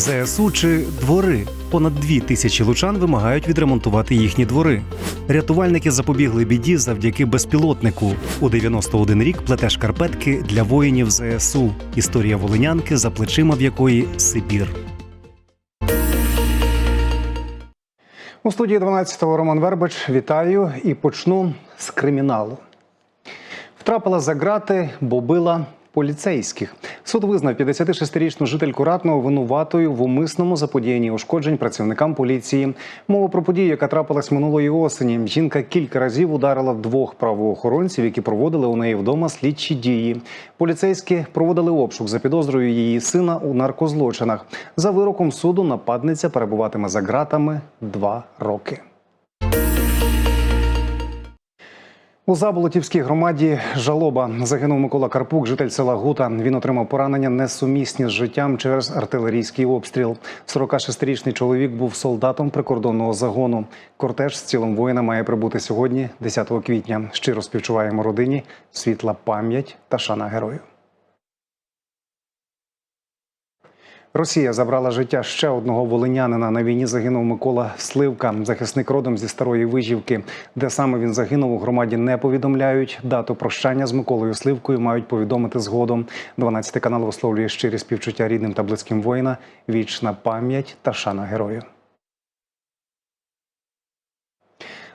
ЗСУ чи двори. Понад дві тисячі лучан вимагають відремонтувати їхні двори. Рятувальники запобігли біді завдяки безпілотнику. У 91 рік плете шкарпетки для воїнів ЗСУ. Історія волинянки, за плечима в якої Сибір. У студії 12-го Роман Вербич вітаю і почну з криміналу. Втрапила за грати, бо била поліцейських. Суд визнав 56-річну жительку Ратного винуватою в умисному заподіянні ушкоджень працівникам поліції. Мова про подію, яка трапилась минулої осені. Жінка кілька разів ударила двох правоохоронців, які проводили у неї вдома слідчі дії. Поліцейські проводили обшук за підозрою її сина у наркозлочинах. За вироком суду нападниця перебуватиме за ґратами два роки. У Заболотівській громаді жалоба загинув Микола Карпук, житель села Гута. Він отримав поранення несумісні з життям через артилерійський обстріл. 46-річний чоловік був солдатом прикордонного загону. Кортеж з цілим воїна має прибути сьогодні, 10 квітня. Щиро співчуваємо родині, світла пам'ять та шана герою. Росія забрала життя ще одного волинянина. На війні загинув Микола Сливка, захисник родом зі старої вижівки. Де саме він загинув у громаді не повідомляють. Дату прощання з Миколою Сливкою мають повідомити згодом. 12 канал висловлює щирі співчуття рідним та близьким воїна. Вічна пам'ять та шана герою.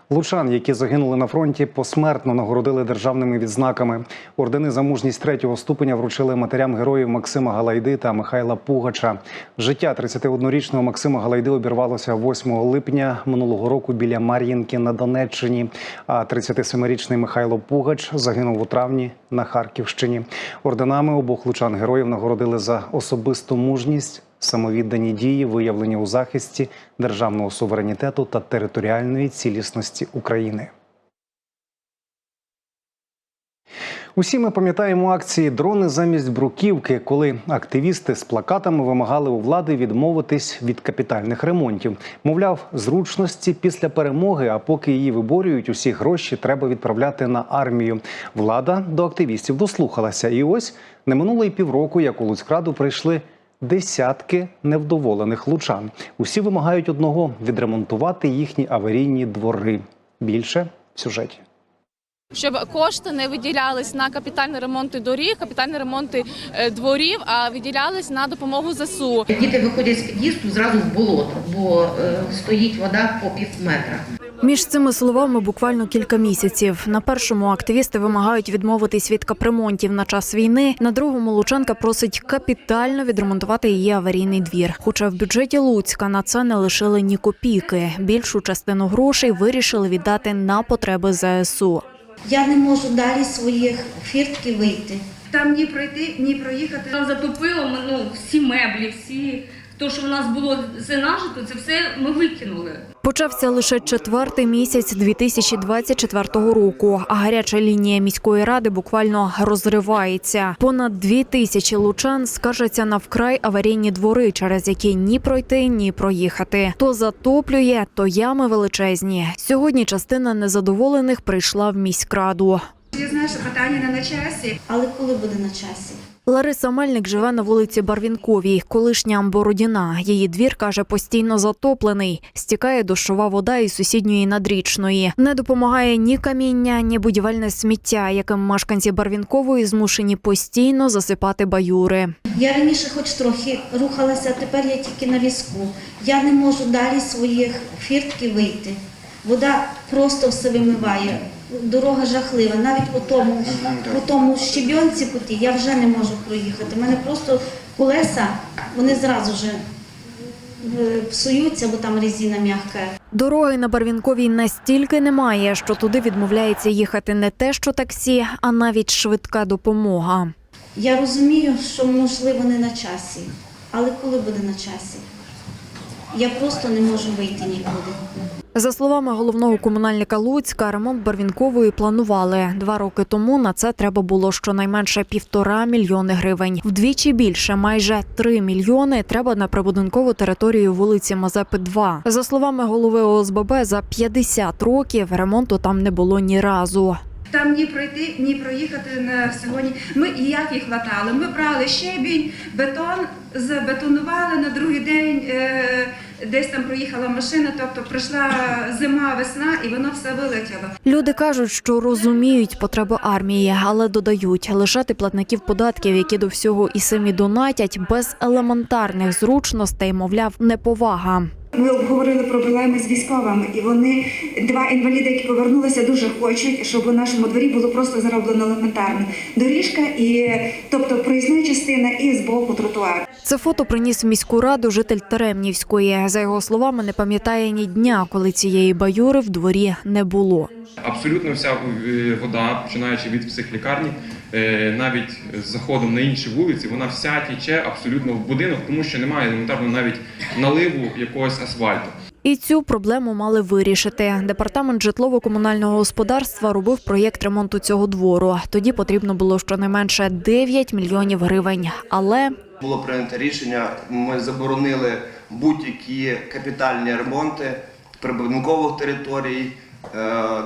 Лучан, які загинули на фронті, посмертно нагородили державними відзнаками. Ордени за мужність третього ступеня вручили матерям героїв Максима Галайди та Михайла Пугача. Життя 31-річного Максима Галайди обірвалося 8 липня минулого року біля Мар'їнки на Донеччині. А 37-річний Михайло Пугач загинув у травні на Харківщині. Орденами обох лучан героїв нагородили за особисту мужність самовіддані дії, виявлені у захисті державного суверенітету та територіальної цілісності України. Усі ми пам'ятаємо акції Дрони замість бруківки, коли активісти з плакатами вимагали у влади відмовитись від капітальних ремонтів. Мовляв, зручності після перемоги, а поки її виборюють, усі гроші треба відправляти на армію. Влада до активістів дослухалася. І ось не минуло й півроку, як у Луцькраду прийшли десятки невдоволених лучан. Усі вимагають одного відремонтувати їхні аварійні двори. Більше в сюжеті. щоб кошти не виділялись на капітальні ремонти доріг, капітальні ремонти е, дворів, а виділялись на допомогу ЗСУ. Діти виходять з під'їзду зразу в болото, бо е, стоїть вода по пів метра. Між цими словами буквально кілька місяців. На першому активісти вимагають відмовитись від капремонтів на час війни. На другому Лучанка просить капітально відремонтувати її аварійний двір. Хоча в бюджеті Луцька на це не лишили ні копійки. Більшу частину грошей вирішили віддати на потреби ЗСУ. Я не можу далі своїх фіртків вийти. Там ні пройти, ні проїхати. Нам затопило ну, всі меблі, всі то, що в нас було це нажито, це все ми викинули. Почався лише четвертий місяць 2024 року, а гаряча лінія міської ради буквально розривається. Понад дві тисячі лучан скаржаться на вкрай аварійні двори, через які ні пройти, ні проїхати. То затоплює, то ями величезні. Сьогодні частина незадоволених прийшла в міськраду. Я знаю, що питання не на часі. Але коли буде на часі? Лариса Мельник живе на вулиці Барвінковій, колишня Бородіна. Її двір каже постійно затоплений. Стікає дощова вода із сусідньої надрічної. Не допомагає ні каміння, ні будівельне сміття, яким мешканці Барвінкової змушені постійно засипати баюри. Я раніше хоч трохи рухалася, а тепер я тільки на візку. Я не можу далі своїх фіртків вийти. Вода просто все вимиває. Дорога жахлива. Навіть по тому, по тому щебінці путі я вже не можу проїхати. У мене просто колеса, вони зразу вже е, псуються, бо там резина м'яка. Дороги на Барвінковій настільки немає, що туди відмовляється їхати не те, що таксі, а навіть швидка допомога. Я розумію, що можливо не на часі, але коли буде на часі? Я просто не можу вийти нікуди. За словами головного комунальника Луцька, ремонт Барвінкової планували. Два роки тому на це треба було щонайменше півтора мільйони гривень. Вдвічі більше, майже три мільйони, треба на прибудинкову територію вулиці Мазепи 2. За словами голови ОСББ, за 50 років ремонту там не було ні разу. Там ні пройти, ні проїхати на сьогодні. Ми і як їх хватали. Ми брали щебінь, бетон, забетонували на другий день. Е- десь там проїхала машина, тобто пройшла зима, весна, і воно все вилетіло. Люди кажуть, що розуміють потреби армії, але додають лишати платників податків, які до всього і самі донатять, без елементарних зручностей, мовляв, неповага. Ми обговорили проблеми з військовими, і вони два інваліди, які повернулися, дуже хочуть, щоб у нашому дворі було просто зроблено елементарно. Доріжка і тобто проїзна частина і з боку тротуар. Це фото приніс в міську раду житель Теремнівської. За його словами, не пам'ятає ні дня, коли цієї баюри в дворі не було. Абсолютно вся е, вода, починаючи від психлікарні, лікарні, навіть з заходом на інші вулиці, вона вся тіче абсолютно в будинок, тому що немає елементарно навіть наливу якогось асфальту. І цю проблему мали вирішити. Департамент житлово-комунального господарства робив проєкт ремонту цього двору. Тоді потрібно було щонайменше 9 мільйонів гривень. Але Було прийнято рішення. Ми заборонили будь-які капітальні ремонти прибудинкових територій,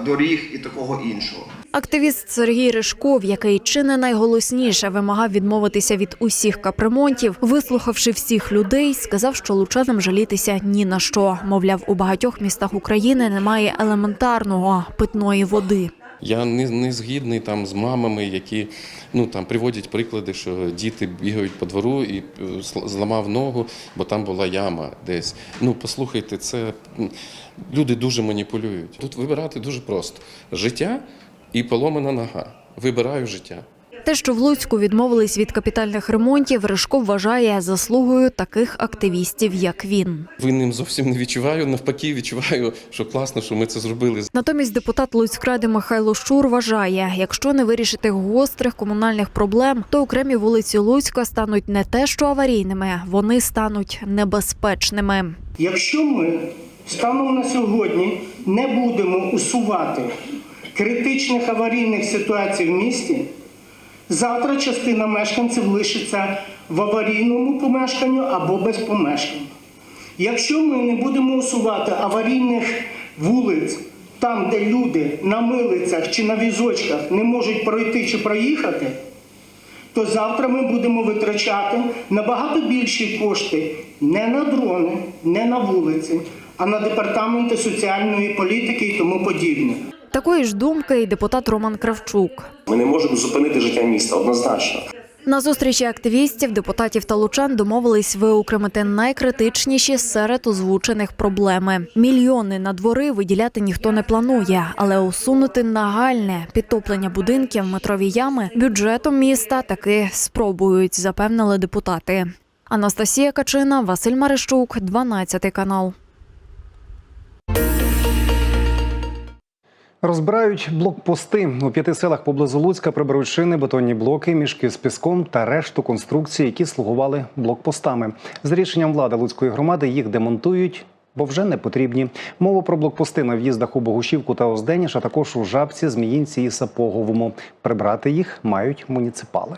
доріг і такого іншого. активіст Сергій Ришков, який чи не найголосніше вимагав відмовитися від усіх капремонтів, вислухавши всіх людей, сказав, що лучанам жалітися ні на що. Мовляв, у багатьох містах України немає елементарного питної води. Я не, не згідний там з мамами, які ну там приводять приклади, що діти бігають по двору і е, зламав ногу, бо там була яма десь. Ну послухайте, це люди дуже маніпулюють. Тут вибирати дуже просто: життя і поломана нога. Вибираю життя. Те, що в Луцьку відмовились від капітальних ремонтів, Ришко вважає заслугою таких активістів, як він. Винним зовсім не відчуваю. Навпаки, відчуваю, що класно, що ми це зробили. Натомість депутат Луцькради Михайло Щур вважає, якщо не вирішити гострих комунальних проблем, то окремі вулиці Луцька стануть не те, що аварійними, вони стануть небезпечними. Якщо ми станом на сьогодні не будемо усувати критичних аварійних ситуацій в місті, завтра частина мешканців лишиться в аварійному помешканні або без помешкання. Якщо ми не будемо усувати аварійних вулиць, там, де люди на милицях чи на візочках не можуть пройти чи проїхати, то завтра ми будемо витрачати набагато більші кошти не на дрони, не на вулиці, а на департаменти соціальної політики і тому подібне. Такої ж думки і депутат Роман Кравчук. Ми не можемо зупинити життя міста однозначно. На зустрічі активістів, депутатів та лучан домовились виокремити найкритичніші серед озвучених проблеми. Мільйони на двори виділяти ніхто не планує, але усунути нагальне підтоплення будинків метрові ями бюджетом міста таки спробують, запевнили депутати. Анастасія Качина, Василь Марищук, 12 канал. Розбирають блокпости у п'яти селах поблизу Луцька приберуть шини, бетонні блоки, мішки з піском та решту конструкцій, які слугували блокпостами. З рішенням влади Луцької громади їх демонтують, бо вже не потрібні. Мова про блокпости на в'їздах у Богушівку та Озденіш, а також у Жабці, Зміїнці і Сапоговому. Прибрати їх мають муніципали.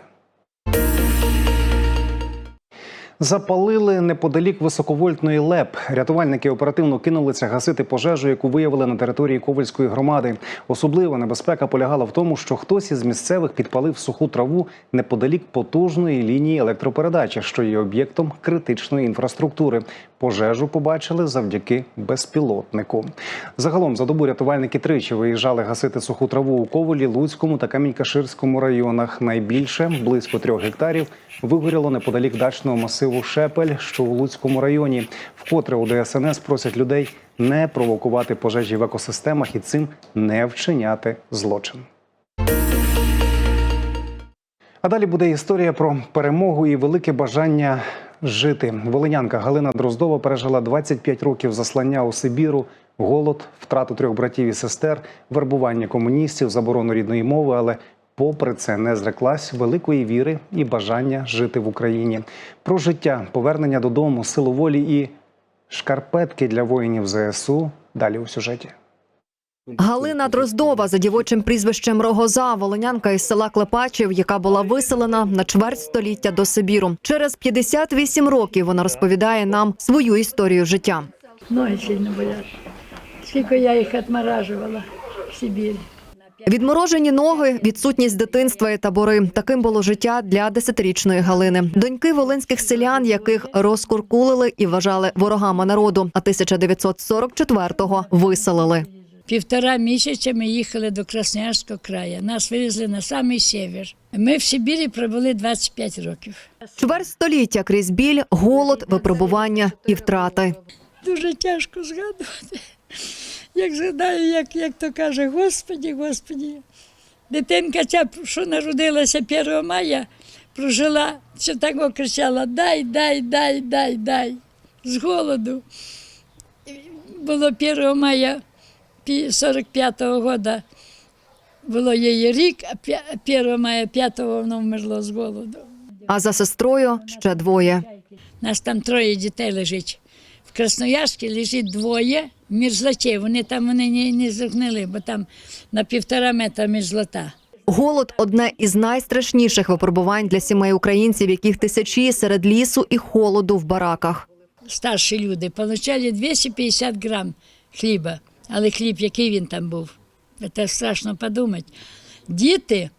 Запалили неподалік високовольтної ЛЕП. Рятувальники оперативно кинулися гасити пожежу, яку виявили на території Ковальської громади. Особлива небезпека полягала в тому, що хтось із місцевих підпалив суху траву неподалік потужної лінії електропередачі, що є об'єктом критичної інфраструктури. Пожежу побачили завдяки безпілотнику. Загалом за добу рятувальники тричі виїжджали гасити суху траву у Ковалі, Луцькому та Камінь-Каширському районах. Найбільше близько трьох гектарів вигоріло неподалік дачного масиву Шепель, що у Луцькому районі. Вкотре у ДСНС просять людей не провокувати пожежі в екосистемах і цим не вчиняти злочин. А далі буде історія про перемогу і велике бажання жити. Волинянка Галина Дроздова пережила 25 років заслання у Сибіру, голод, втрату трьох братів і сестер, вербування комуністів, заборону рідної мови, але попри це не зреклась великої віри і бажання жити в Україні. Про життя, повернення додому, силу волі і шкарпетки для воїнів ЗСУ. Далі у сюжеті. Галина Дроздова за дівочим прізвищем Рогоза, волонянка із села Клепачів, яка була виселена на чверть століття до Сибіру. Через 58 років вона розповідає нам свою історію життя. Ноги сильно болять. Скільки я їх відморажувала в Сибірі. Відморожені ноги, відсутність дитинства і табори. Таким було життя для десятирічної Галини. Доньки волинських селян, яких розкуркулили і вважали ворогами народу. А 1944-го виселили. Півтора місяця ми їхали до Красноярського краю. Нас вивезли на самий север. Ми в Сибірі пробули 25 років. Чверть століття крізь біль, голод, випробування і втрати. Дуже тяжко згадувати. Як згадаю, як, як то каже, Господі, Господі. Дитинка ця, що народилася 1 мая, прожила, все так кричала: дай, дай, дай, дай, дай. З голоду. Було 1 мая 45-го года. Було її рік, а 1 мая 5-го воно вмерло з голоду. А за сестрою ще двоє. Нас там троє дітей лежить. В Красноярській лежить двоє мерзлачей. Вони там вони не, не зогнили, бо там на півтора метра мерзлота. Голод одне із найстрашніших випробувань для сімей українців, яких тисячі серед лісу і холоду в бараках. Старші люди получали 250 грам хліба. Але хліб, який він там був, це страшно подумати. Діти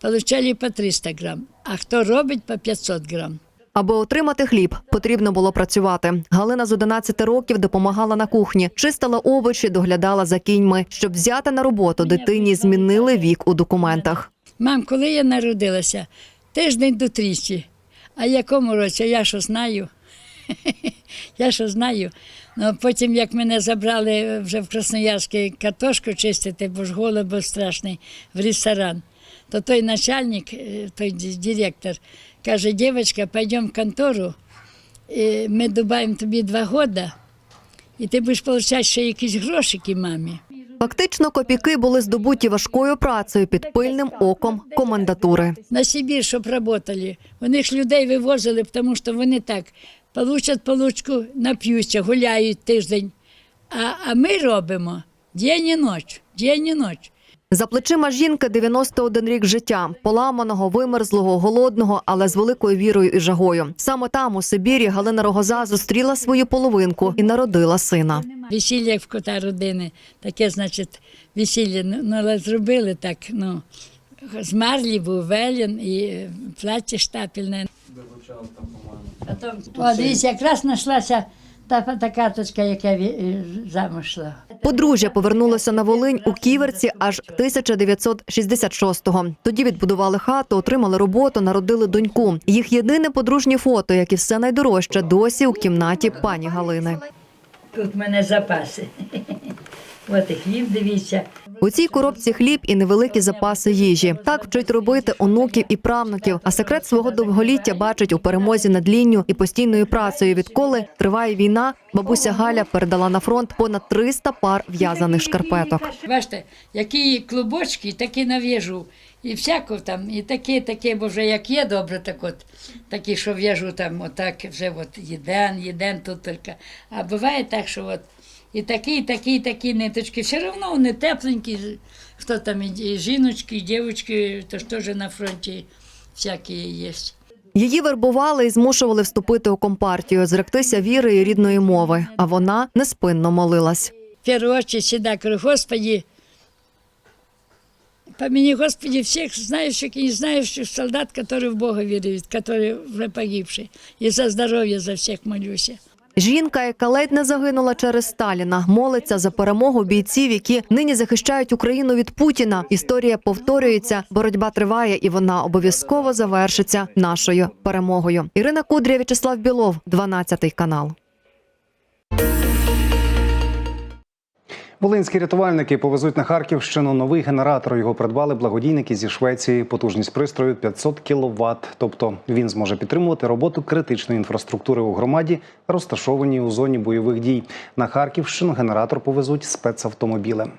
получали по 300 грам, а хто робить по 500 грам. Аби отримати хліб, потрібно було працювати. Галина з 11 років допомагала на кухні, чистила овочі, доглядала за кіньми. Щоб взяти на роботу, дитині змінили вік у документах. Мам, коли я народилася, тиждень до трічі. А якому році? Я що знаю? Я що знаю. Ну, потім, як мене забрали вже в Красноярський картошку чистити, бо ж голод був страшний, в ресторан, то той начальник, е, той директор, каже, дівчинка, пойдемо в контору, і ми добавимо тобі два роки, і ти будеш отримати ще якісь грошики мамі. Фактично, копійки були здобуті важкою працею під пильним оком комендатури. на Сибір, щоб працювали. Вони ж людей вивозили, тому що вони так получать получку, нап'ються, гуляють тиждень. А, а ми робимо день і ніч, день і ніч. За плечима жінки 91 рік життя, поламаного, вимерзлого, голодного, але з великою вірою і жагою. Саме там, у Сибірі, Галина Рогоза зустріла свою половинку і народила сина. Весілля як в кота родини, таке, значить, весілля, ну, ну, але зробили так, ну, з марлі був велін і плаття штапельне. Потім, о, дивіться, якраз знайшлася та, та карточка, яка е, замуж. Подружжя повернулося на Волинь у Ківерці аж 1966-го. Тоді відбудували хату, отримали роботу, народили доньку. Їх єдине подружнє фото, як і все найдорожче, досі у кімнаті пані Галини. Тут в мене запаси. От і хліб, дивіться. У цій коробці хліб і невеликі запаси їжі. Так вчить робити онуків і правнуків. А секрет свого довголіття бачить у перемозі над лінню і постійною працею. Відколи триває війна, бабуся Галя передала на фронт понад 300 пар в'язаних шкарпеток. Бачите, які клубочки, такі нав'яжу. І всяко там, і таке, таке, бо вже як є добре, так от, такі, що в'яжу там, отак, вже от єден, єден тут тільки. А буває так, що от і такі, і такі, і такі ниточки. Все одно вони тепленькі. Хто там, і, і жіночки, і дівчатки, то ж теж на фронті всякі є. Її вербували і змушували вступити у компартію, зректися віри і рідної мови. А вона неспинно молилась. В первую очередь всегда говорю, Господи, помяни, Господи, всех знающих и не знающих солдат, которые в Бога веруют, которые уже погибшие. И за здоровье за всех молюсь. Жінка, яка ледь не загинула через Сталіна, молиться за перемогу бійців, які нині захищають Україну від Путіна. Історія повторюється, боротьба триває, і вона обов'язково завершиться нашою перемогою. Ірина Кудря, В'ячеслав Білов, 12 канал. Волинські рятувальники повезуть на Харківщину новий генератор. Його придбали благодійники зі Швеції. Потужність пристрою 500 кВт. Тобто він зможе підтримувати роботу критичної інфраструктури у громаді, розташованій у зоні бойових дій. На Харківщину генератор повезуть спецавтомобілем.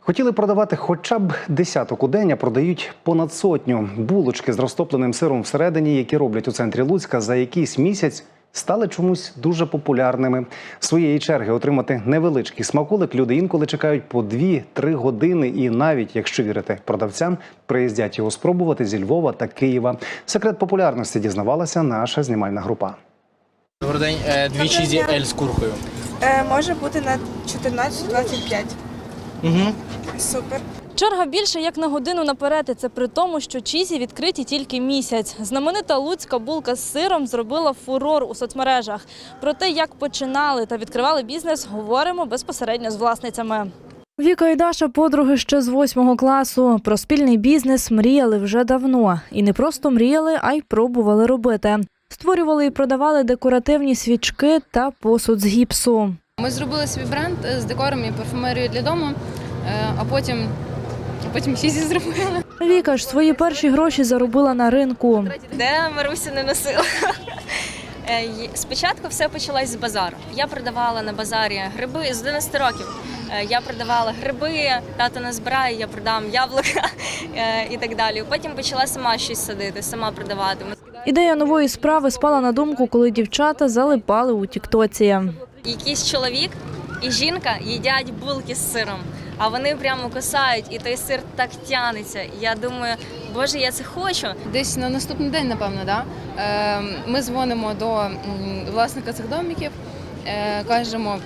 Хотіли продавати хоча б десяток у день, а продають понад сотню. Булочки з розтопленим сиром всередині, які роблять у центрі Луцька, за якийсь місяць стали чомусь дуже популярними. Своєї черги отримати невеличкий смаколик люди інколи чекають по 2-3 години. І навіть, якщо вірити продавцям, приїздять його спробувати зі Львова та Києва. Секрет популярності дізнавалася наша знімальна група. Добрий день, Е, дві чізі ель з куркою. Е, може бути на 14-25. Угу. Супер. Черга більше як на годину наперед. І це при тому, що чізі відкриті тільки місяць. Знаменита луцька булка з сиром зробила фурор у соцмережах. Про те, як починали та відкривали бізнес, говоримо безпосередньо з власницями. Віка і Даша подруги ще з восьмого класу. Про спільний бізнес мріяли вже давно. І не просто мріяли, а й пробували робити. Створювали і продавали декоративні свічки та посуд з гіпсу. Ми зробили свій бренд з декором і парфумерією для дому, а потім, а потім чізі зробили. Віка ж свої перші гроші заробила на ринку. Де Маруся не носила. Е, Спочатку все почалось з базару. Я продавала на базарі гриби з 11 років. Е, Я продавала гриби, тато назбирає, я продам яблука е, і так далі. Потім почала сама щось садити, сама продавати. Ідея нової справи спала на думку, коли дівчата залипали у тіктоці. Якийсь чоловік і жінка їдять булки з сиром, а вони прямо кусають, і той сир так тянеться. Я думаю, боже, я це хочу. Десь на наступний день, напевно, да? е, ми дзвонимо до власника цих домиків, е, кажемо,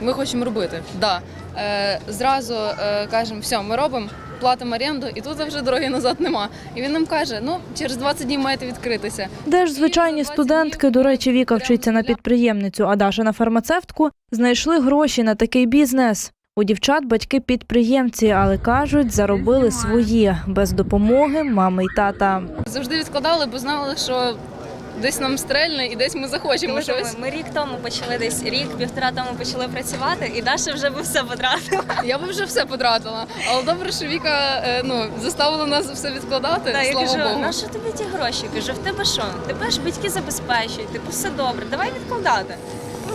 ми хочемо робити. Да. Е, зразу е, кажемо, все, ми робимо. Платимо оренду, і тут вже дороги назад нема. І він нам каже: ну через 20 днів маєте відкритися. Де ж звичайні студентки, до речі, Віка вчиться на підприємницю, а Даша на фармацевтку, знайшли гроші на такий бізнес. У дівчат батьки підприємці, але кажуть, заробили свої без допомоги мами й тата. Завжди відкладали, бо знали, що десь нам стрельне і десь ми захочемо щось. Ми рік тому почали десь рік, півтора тому почали працювати, і Даша вже би все потратила. Я би вже все потратила. Але добре, що Віка е, ну заставила нас все відкладати. Да, я слава кажу, Богу. на що тобі ті гроші? Кажу, в тебе що? Тебе ж батьки забезпечують, типу все добре, давай відкладати.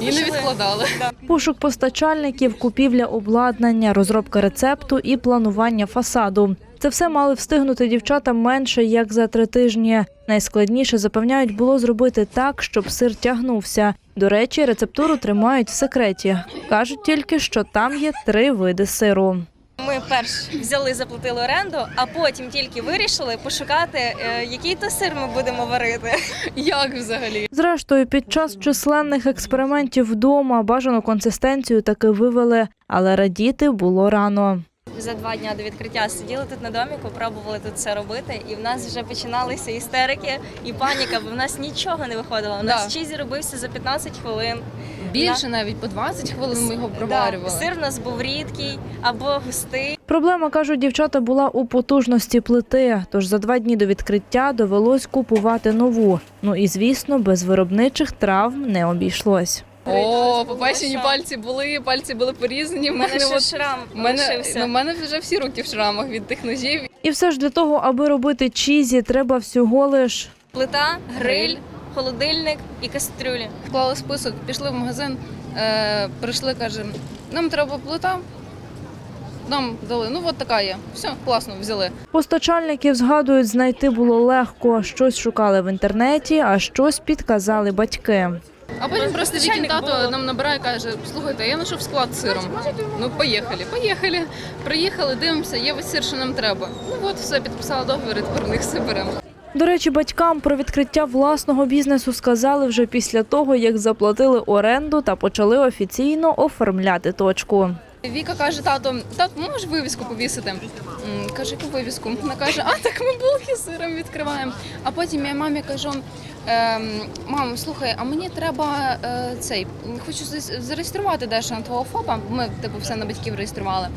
І не відкладали. Пошук постачальників, купівля обладнання, розробка рецепту і планування фасаду. Це все мали встигнути дівчата менше як за три тижні. Найскладніше запевняють було зробити так, щоб сир тягнувся. До речі, рецептуру тримають в секреті. кажуть тільки, що там є три види сиру. Перш взяли, заплатили оренду, а потім тільки вирішили пошукати, е, який то сир ми будемо варити. Як взагалі? Зрештою, під час численних експериментів вдома бажану консистенцію таки вивели, але радіти було рано. За два дні до відкриття сиділи тут на доміку, пробували тут це робити, і в нас вже починалися істерики і паніка, бо в нас нічого не виходило. У нас Да. чізі робився за 15 хвилин. Більше навіть по 20 хвилин ми його Да, проварювали. сир в нас був рідкий або густий. Проблема, кажуть дівчата, була у потужності плити. Тож за два дні до відкриття довелось купувати нову. Ну і звісно, без виробничих травм не обійшлось. О, попечені пальці були, пальці були порізані. У мене ще от- шрам в мене, лишився. ну, в мене вже всі руки в шрамах від тих ножів. І все ж для того, аби робити чізі, треба всього лиш Плита, гриль, холодильник і кастрюлі. Вклали список, пішли в магазин, е, прийшли, каже, нам треба плита. Нам дали, ну от така є. Все, класно, взяли. Постачальників згадують, знайти було легко. Щось шукали в інтернеті, а щось підказали батьки. А потім просто Вікін тато нам набирає і каже: слухайте, я знайшов склад з сиром. Ну, поїхали, поїхали. Приїхали, дивимося, є весь сир, що нам треба. Ну от все, підписала договір, і тепер в них все беремо. До речі, батькам про відкриття власного бізнесу сказали вже після того, як заплатили оренду та почали офіційно оформляти точку. Віка каже, тато, тато, можеш вивіску повісити? Каже, яку вивіску? Вона каже, а так ми булки з сиром відкриваємо. А потім я мамі кажу. Ем, мам, слухай, а мені треба е, цей, хочу зареєструвати дещо на твого ФОПа. Ми типу все на батьків реєстрували.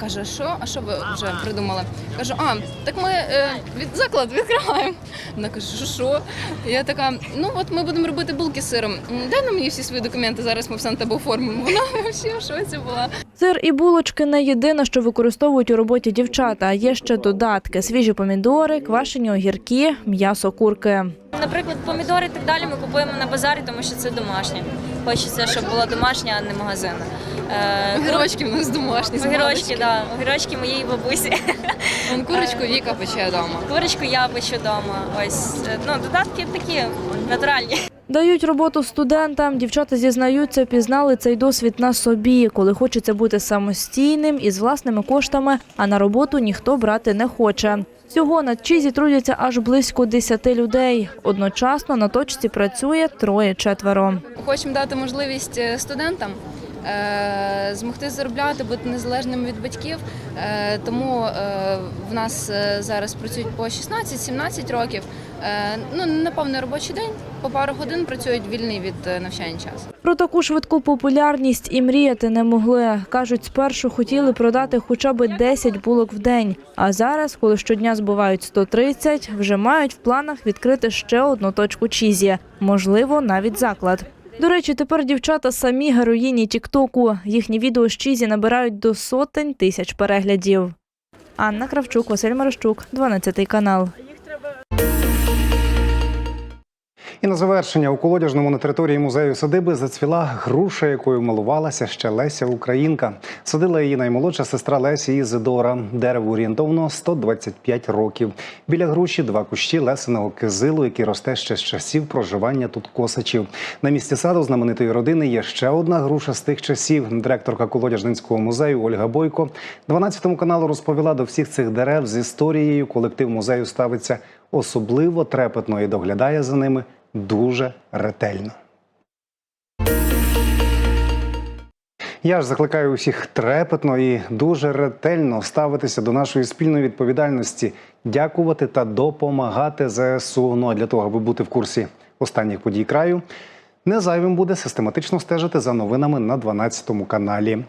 Каже, що? А що ви вже придумали? Кажу, а так ми е, від заклад відкриваємо. Вона каже, що що? Я така, ну от ми будемо робити булки з сиром. Дай на мені всі свої документи, зараз ми все на тебе оформимо. Вона взагалі в шоці була. Сир і булочки не єдине, що використовують у роботі дівчата. а Є ще додатки: свіжі помідори, квашені огірки, м'ясо курки. Наприклад, помідори і так далі ми купуємо на базарі, тому що це домашнє. Хочеться, щоб було домашнє, а не магазинне. Е, Огірочки в нас домашні. з Огірочки, да, огірочки моєї бабусі. Вон курочку Віка пече вдома. Курочку я печу вдома. Ось е, ну додатки такі натуральні. Дають роботу студентам. Дівчата зізнаються, пізнали цей досвід на собі, коли хочеться бути самостійним і з власними коштами, а на роботу ніхто брати не хоче. Всього на чизі трудяться аж близько 10 людей. Одночасно на точці працює троє-четверо. Хочемо дати можливість е, студентам е, змогти заробляти, бути незалежними від батьків. Е, Тому е, в нас е, зараз працюють по 16-17 років. Е, Ну, напевно, робочий день, по пару годин працюють вільний від е, навчання час. Про таку швидку популярність і мріяти не могли. Кажуть, спершу хотіли продати хоча б 10 булок в день. А зараз, коли щодня збувають 130, вже мають в планах відкрити ще одну точку чізі, можливо, навіть заклад. До речі, тепер дівчата самі героїні Тіктоку. Їхні відео з чізі набирають до сотень тисяч переглядів. Анна Кравчук, Василь Марощук, 12 канал. І на завершення у колодяжному на території музею садиби зацвіла груша, якою милувалася ще Леся Українка. Садила її наймолодша сестра Лесі Ізидора. Дереву орієнтовно 125 років. Біля груші два кущі лесеного кизилу, який росте ще з часів проживання тут косачів. На місці саду знаменитої родини є ще одна груша з тих часів. Директорка колодяжницького музею Ольга Бойко 12 каналу розповіла до всіх цих дерев з історією. Колектив музею ставиться особливо трепетно і доглядає за ними дуже ретельно. Я ж закликаю усіх трепетно і дуже ретельно ставитися до нашої спільної відповідальності, дякувати та допомагати ЗСУ. Ну а для того, аби бути в курсі останніх подій краю, не зайвим буде систематично стежити за новинами на 12 каналі.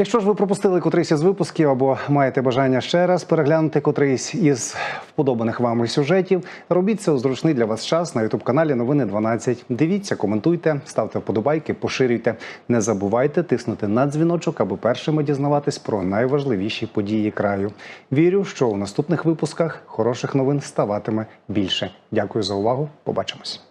Якщо ж ви пропустили котрийсь із випусків або маєте бажання ще раз переглянути котрийсь із вподобаних вами сюжетів, робіть це у зручний для вас час на ютуб каналі Новини 12. Дивіться, коментуйте, ставте вподобайки, поширюйте. Не забувайте тиснути на дзвіночок, аби першими дізнаватись про найважливіші події краю. Вірю, що у наступних випусках хороших новин ставатиме більше. Дякую за увагу. Побачимось.